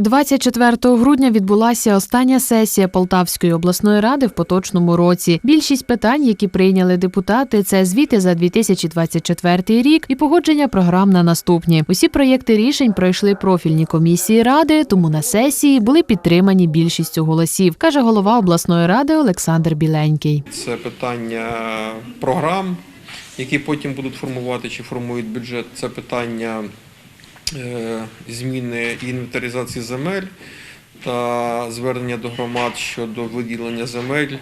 24 грудня відбулася остання сесія Полтавської обласної ради в поточному році. Більшість питань, які прийняли депутати, це звіти за 2024 рік і погодження програм на наступні. Усі проєкти рішень пройшли профільні комісії ради, тому на сесії були підтримані більшістю голосів, каже голова обласної ради Олександр Біленький. Це питання програм, які потім будуть формувати чи формують бюджет. Це питання зміни інвентаризації земель та звернення до громад щодо виділення земель е,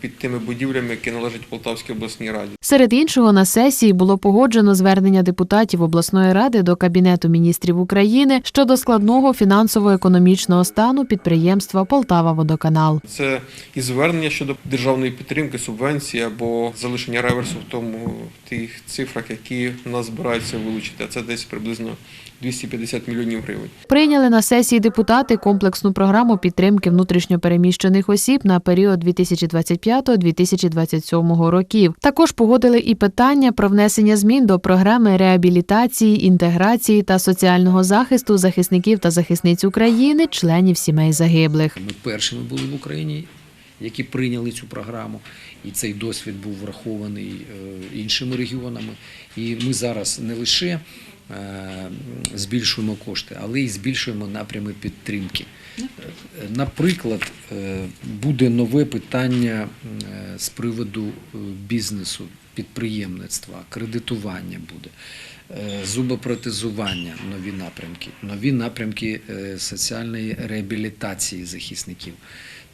під тими будівлями, які належать Полтавській обласній раді. Серед іншого на сесії було погоджено звернення депутатів обласної ради до Кабінету міністрів України щодо складного фінансово-економічного стану підприємства Полтава Водоканал. Це і звернення щодо державної підтримки, субвенції або залишення реверсу в тому в тих цифрах, які нас збираються вилучити. А це десь приблизно 250 мільйонів гривень. Прийняли на сесії депутати комплексну програму підтримки внутрішньопереміщених осіб на період 2025-2027 років. Також погодили і питання про внесення змін до програми реабілітації, інтеграції та соціального захисту захисників та захисниць України, членів сімей загиблих. Ми першими були в Україні, які прийняли цю програму, і цей досвід був врахований е, іншими регіонами. І ми зараз не лише збільшуємо кошти, але й збільшуємо напрями підтримки. Е, Наприклад, е, буде нове питання е, з приводу е, бізнесу, підприємництва, кредитування буде. е, Зубопротезування нові напрямки, нові напрямки е, соціальної реабілітації захисників.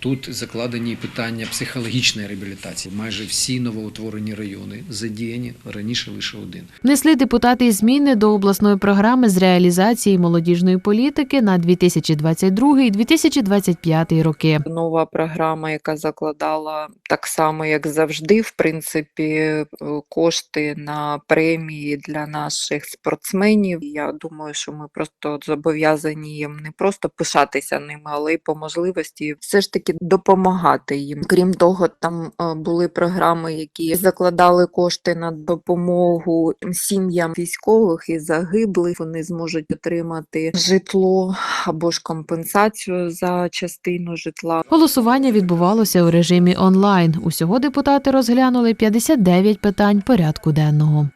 Тут закладені питання психологічної реабілітації. Майже всі новоутворені райони задіяні раніше лише один. Внесли депутати зміни до обласної програми з реалізації молодіжної політики на 2022-2025 роки. нова програма, яка закладала так само, як завжди, в принципі, кошти на премії для наших спортсменів. Я думаю, що ми просто зобов'язані їм не просто пишатися ними, але й по можливості все ж таки допомагати їм. Крім того, там е, були програми, які закладали кошти на допомогу сім'ям військових і загиблих. Вони зможуть отримати житло або ж компенсацію за частину житла. Голосування відбувалося у режимі онлайн. Усього депутати розглянули 59 питань порядку денного.